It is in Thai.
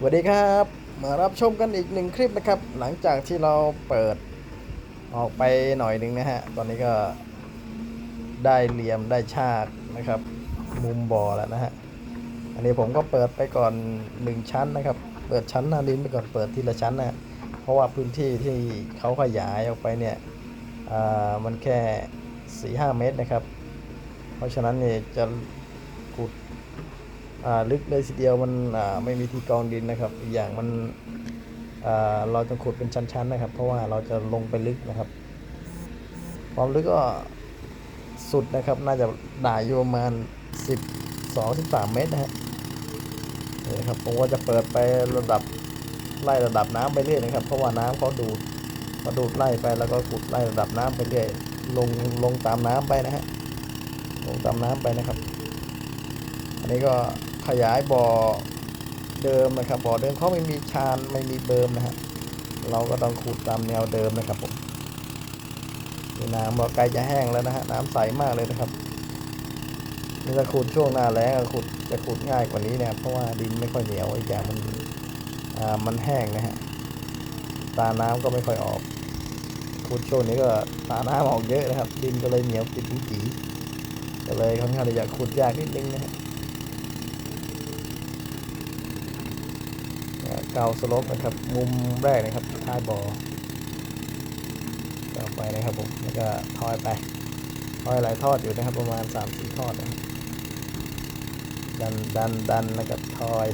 สวัสดีครับ มารับชมกันอีกหนึ่งคลิปนะครับ หลังจากที่เราเปิดออกไปหน่อยหนึ่งนะฮะ ตอนนี้ก็ได้เหลี่ยมได้ฉากนะครับ มุมบ่อแล้วนะฮะ อันนี้ผมก็เปิดไปก่อนหนึ่งชั้นนะครับ เปิดชั้นหน้าดินไปก่อนเปิดทีละชั้นนะเพราะว่าพื้นที่ที่เขาขยายออกไปเนี่ยมันแค่สี่ห้าเมตรนะครับ เพราะฉะนั้นเนี่ยจะขุด ลึกเลยทีเดียวมันไม่มีที่กองดินนะครับ อีกอย่างมันเราจะขุดเป็นชั้นๆนะครับ เพราะว่าเราจะลงไปลึกนะครับ ความลึกก็สุดนะครับ น่าจะด่าอยู่ประมาณ 12 13 เมตรนะฮะนี่ครับผมว่าจะเปิดไประดับไล่ระดับน้ำไปเรื่อยนะครับ เพราะว่าน้ำเขาดูดเขาดูดไล่ไปแล้วก็ขุดไล่ระดับน้ำไปเรื่อยลงลงตามน้ำไปนะฮะลงตามน้ำไปนะครับ นนี้ก็ขยายบ่อเดิมนะครับบ่อเดิมเขาไม่มีชานไม่มีเบิมนะฮะเราก็ต้องขุดตามแนวเดิมนะครับผมน้ำก็ใกล้จะแห้งแล้วนะฮะน้ำใสมากเลยนะครับนี่ถ้าขุดช่วงหน้าแล้งขุดจะขุดง่ายกว่านี้นะครับเพราะว่าดินไม่ค่อยเหนียวอีกอย่างมันอ่ามันแห้งนะฮะตาน้ำก็ไม่ค่อยออกขุดช่วงนี้ก็ตาน้ำออกเยอะนะครับ ดินก็เลยเหนียวติดจีก็เลยค่อนข้างจะขุดยากนิดนึงนะฮะ เกาสลบนะครับ มุมแรกนะครับท้ายบอ่อต่อไปนะครับผมแล้วก็ทอยไปทอยหลายทอดอยู่นะครับ ประมาณ3ามสี่ทอดนะดันดันดันนะครับทอย